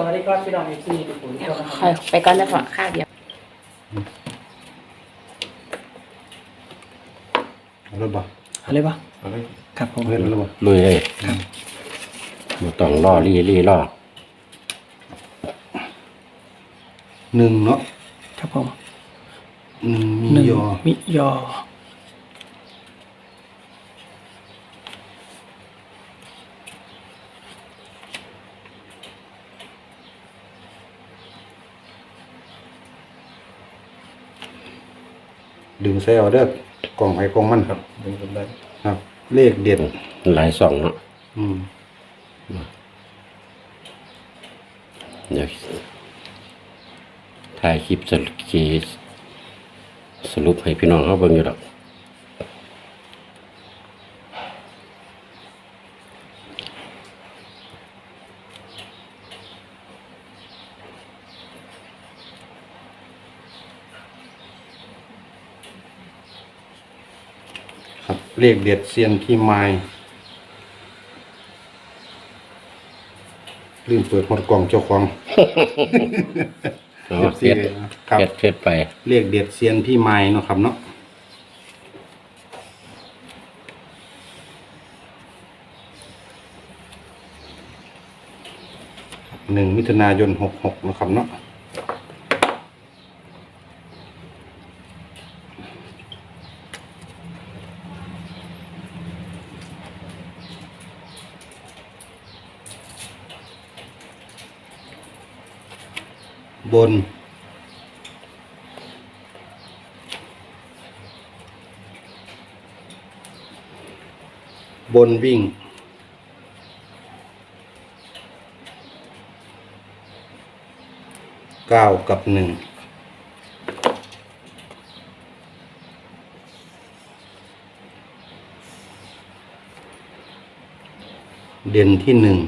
สวัสดีครับพี่น้องเอฟซีทุกคนทุกคนนะคค่อรัยบไปก่อนนะพอข้าวเดียว เอาแล้วบ่อะไรปะเอาเลยครับผมเอาเลยเอาแล้วบ่ลุยเลยบ่ต้องล่อรี่รี่ล่อหนึ่งเนาะครับผมหนึ่งมีหนึ่งยอมิยอ ดึงใส่เอาเด้อกล่องไห้กล่องมันครับดึงกันได้ครับ เลขเด็ดหลายสองเนาะอืมเดี๋ยวถ่ายคลิปสรุปขีสรุปให้พี่น้องเขาเบิ่งอยู่ดอก เลขเด็ดเซียนที่ไม้ลืมเปิดหมดกล่องเจ้าของ เอาเอฟซีเพ็ดครับเพ็ดเพ็ดไป เลขเด็ดเซียนพี่ไม้เนาะครับเนาะหนึ่งมิถุนายนหกหกนะครับเนาะ บน บนวิ่ง เก้ากับหนึ่งเด่นที่หนึ่ง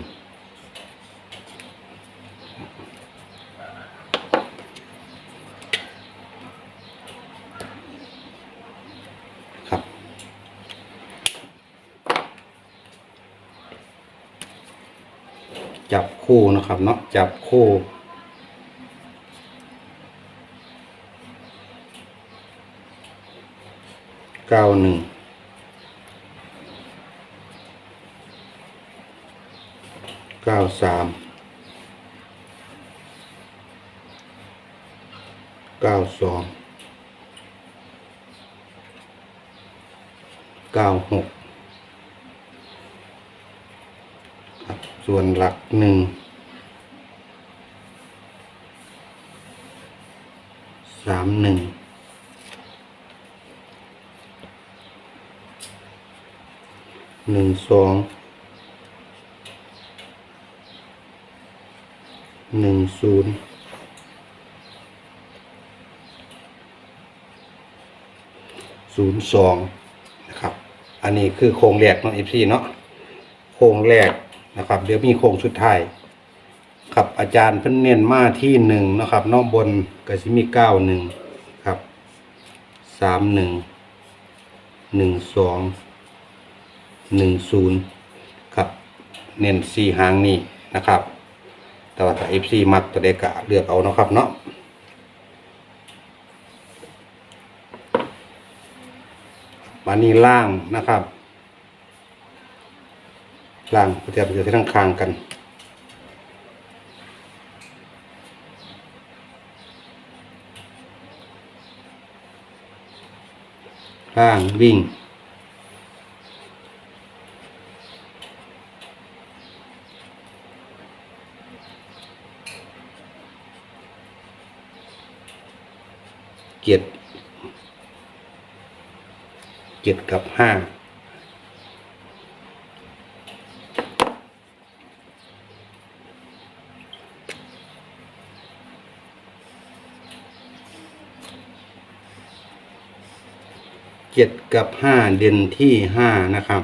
จับคู่นะครับ เนาะจับคู่ เก้าหนึ่งเก้าสามเก้าสองเก้าหก ครับ ส่วนหลักหนึ่งสามหนึ่งหนึ่งสองหนึ่งศูนย์ศูนย์สองนะครับ อันนี้คือโครงแรกเนาะเอฟซีเนาะโค้งแรก นะครับ เดี๋ยวมีโค้งสุดท้ายครับอาจารย์เพิ่นเน้นมาที่หนึ่งนะครับนอกบนก็สิมีเก้าหนึ่งครับสามหนึ่งหนึ่งสองหนึ่งศูนย์ครับเน้นสี่หางนี้นะครับ แต่ว่าถ้าเอฟซีมักตัวเด็กก็เลือกเอานะครับเนาะมานี่ล่างนะครับ ล่างก็จะไปอยู่ที่ทางคางกันล่างวิ่งเจ็ดเจ็ดกับห้า เจ็ดกับห้าเด่นที่ห้านะครับ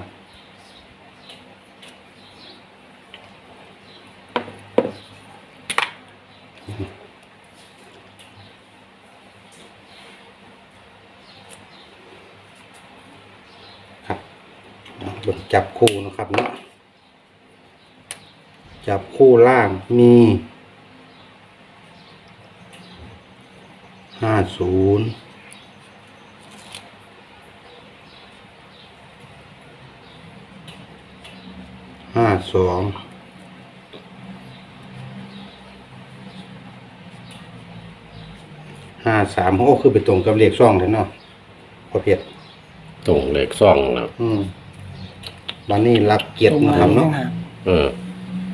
ครับบนจับคู่นะครับเนาะจับคู่ล่างมีห้าศูนย์ สองห้าสามโอ้คือไปตรงกับเลขช่องเลยเนาะพอเพียรตรงเลขซ่องนะอืมวันนี้รับเกียรตินะครับเนาะเออ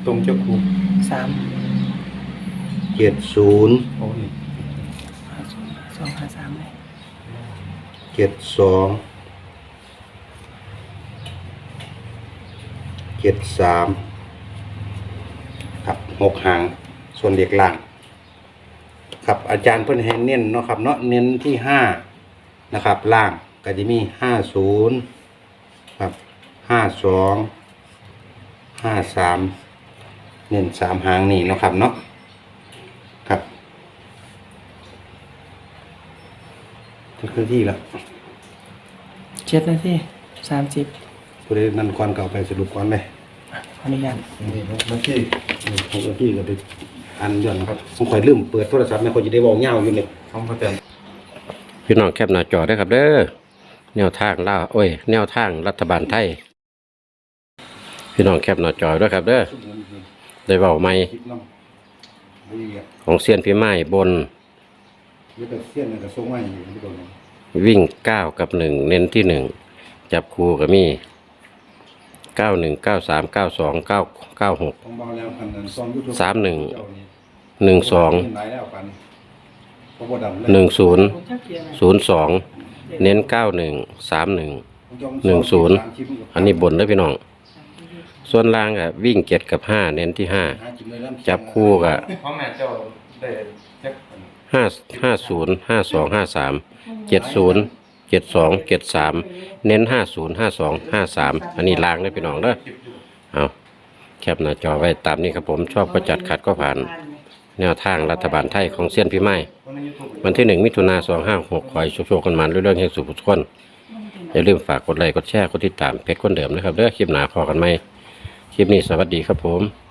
ตรงเจ้าครูสามเจ็ดศูนย์โอ้ยสองห้าสามเลยเจ็ดสอง เจ็ดสามครับหกหางส่วนเด็กล่าง ครับอาจารย์เพิ่นให้เน้นเนาะครับเนาะเน้นที่ห้านะครับ ล่างก็จะมีห้าศูนย์ครับห้าสองห้าสามเน้นสามหางนี่เนาะครับเนาะครับถึงเครื่องที่แล้วเจ็ดนาทีสามสิบ ผู้ใดนั่นก่อนเก่าไปสรุปก่อนเลยขออนุญาตนี่เมื่อกี้ผมเมื่อกี้ก็ไปอันย้อนนะครับผมคอยลืมเปิดโทรศัพท์แม่คนจะได้บอกเงาอยู่เลยของประเต็มพี่น้องแคปหน้าจอได้อครับเด้อแนวทางล่าวโอ้ย แนวทางรัฐบาลไทย พี่น้องแคปหน้าจอด้วยครับเด้อได้เว้าใหม่คลิปน้ำไม่เรียกของเซียนพี่ไม้บนเรียกแต่เสี้ยนเลยกับทรงไม้อยู่ที่ตรงนี้วิ่งเก้ากับหนึ่งเน้นที่หนึ่งจับคู่กับมี เก้าหนึ่งเก้าสามเก้าสองเก้าเก้าหกต้องเบาแล้วคันนั้นซ่อมยูทูบสามหนึ่ง เจ้านี่หนึ่งสองหลายแล้วกันเพราะว่าดำแล้วหนึ่งศูนย์ศูนย์สองเน้นเก้าหนึ่งสามหนึ่ง หนึ่งศูนย์ อันนี้บนแล้วพี่น้อง ส่วนล่างอะวิ่งเจ็ดกับห้าเน้นที่ห้าหากินเลยเริ่มจับคู่กับพ่อแม่เจ้าได้เจ็ดห้าห้าศูนย์ห้าสองห้าสามเจ็ดศูนย์ เจ็ดสองเจ็ดสามเน้นห้าศูนย์ห้าสองห้าสามอันนี้ล่างเลยพี่น้องเด้อเอาแคปหน้าจอไว้ตามนี้ครับผมชอบก็จัดขัดก็ผ่าน แนวทางรัฐบาลไทยของเซียนพี่ไม้วันที่หนึ่งมิถุนาสองห้าหกคอยโชคๆกันมาเรื่องๆให้สุขทุกคนอย่าลืมฝากกดไลค์กดแชร์กดติดตามเพจคนเดิมนะครับเด้อคลิปหนาพอกันไหมคลิปนี้สวัสดีครับผม